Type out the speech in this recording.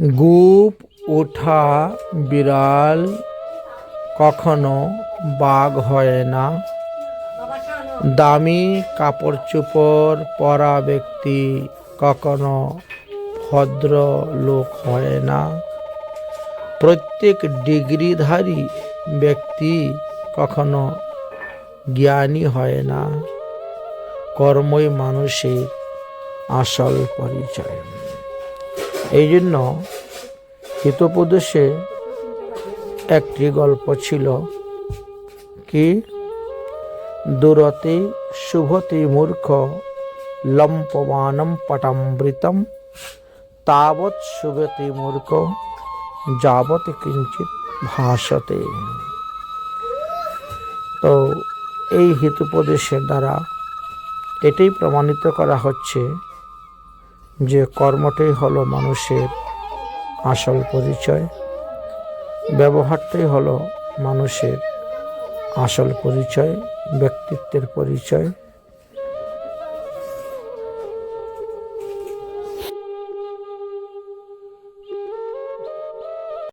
গুপ, ওঠা, বিড়াল কখনো বাঘ হয় না। দামি কাপড় চোপড় পরা ব্যক্তি কখনো ভদ্র লোক হয় না। প্রত্যেক ডিগ্রিধারী ব্যক্তি কখনো জ্ঞানী হয় না। কর্মই মানুষের আসল পরিচয়। এই জন্য হিতোপদেশে একটি গল্প ছিল কি, দুরতে শুভতি মূর্খ লম্পমানম পটামৃতম, তাবৎ শুভতি মূর্খ যাবৎ কিঞ্চিত ভাসতে। তো এই হিতোপদেশের দ্বারা এটাই প্রমাণিত করা হচ্ছে যে কর্মটাই হলো মানুষের আসল পরিচয় ব্যবহারটাই হলো মানুষের আসল পরিচয় ব্যক্তিত্বের পরিচয়।